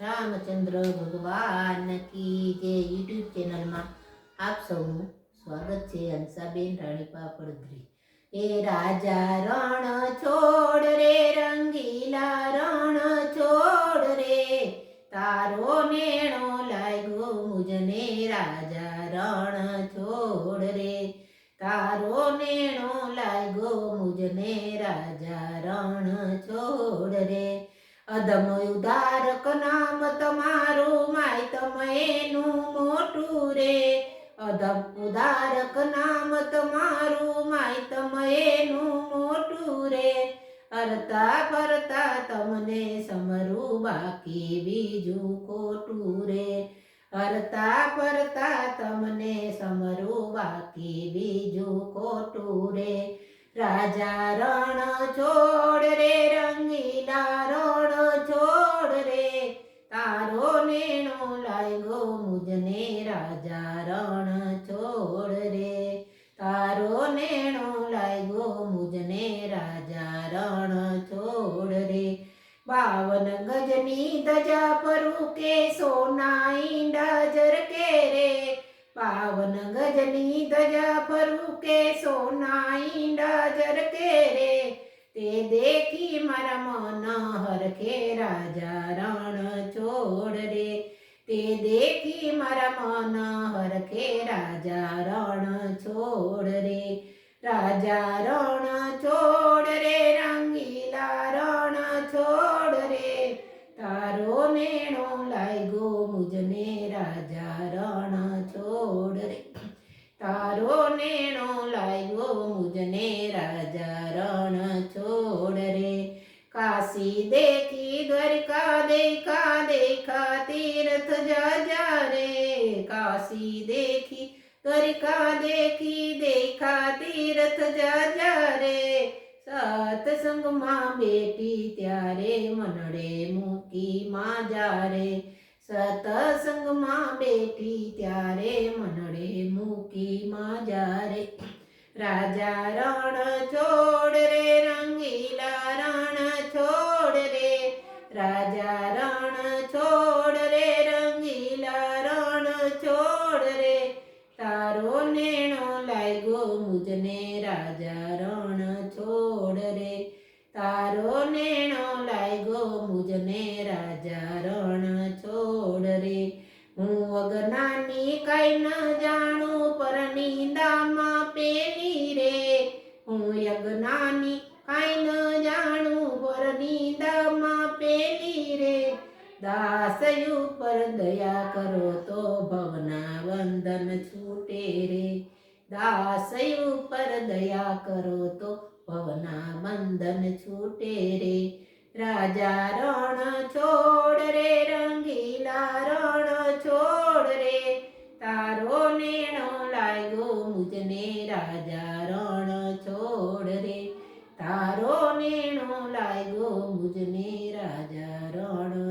રામચંદ્ર ભગવાન કી જે યુટ્યુબ ચેનલમાં આપ સૌનું સ્વાગત છે હંસાબેન રાણી પાપડધરી એ રાજા રણ છોડ રે, રંગીલા રણ છોડ રે. તારો નેણો લાગ્યો મુજને રાજા રણ છોડ રે. તારો નેણો લાગ્યો મુજને રાજા રણ છોડ રે. અદમ ઉદારક નામ તમારું માય તમેનું મોટું રે. અદમ ઉદારક નામ તમારું માય તમેનું મોટું રે. અરતા ફરતા તમને સમરું બાકી બીજું ખોટું રે. અરતા ફરતા તમને સમરું બાકી બીજું ખોટું રે. રાજા રણ છોડ રે, રંગીલા રણ બાવન ગજની ધજા પરું કે સોના ઈંડા જરકે રે? પાવન ગજની ધજા ફરું કે સોના ઈંડા જરકે રે? તે દેખી મારા મન હરખે રાજા રણ છોડ રે. તે દેખી મારા મન હરખે રાજા રણ છોડ રે. રાજા રણ દ્વારકા દેખા દેખા તીર્થ જા રે કાશી દેખી દ્વારકા દેખી દેખા તીર્થ જા રે સત્સંગમાં બેટી ત્યારે મનડે મૂકી માં જારે સતસંગમાં બેઠી ત્યારે મનડે મૂકી માં જારે રાજા રણ છોડ છોડ રે તારો નેણો લાગ્યો મુજને રાજા રણ છોડ રે તારો નેણો લાગ્યો મુજને રાજા રણ છોડ રે હું અગનાની કઈ ન જાણું દાસયુ પર દયા કરો તો ભવના બંધન છૂટે રે. દાસયુ પર દયા કરો તો ભવના બંધન છૂટે રે. રાજા રણ છોડ રે, રંગીલા રણ છોડ રે. તારો નેણો લાગ્યો મુજને રાજા રણ છોડ રે. તારો નેણો લાગ્યો મુજને રાજા રણ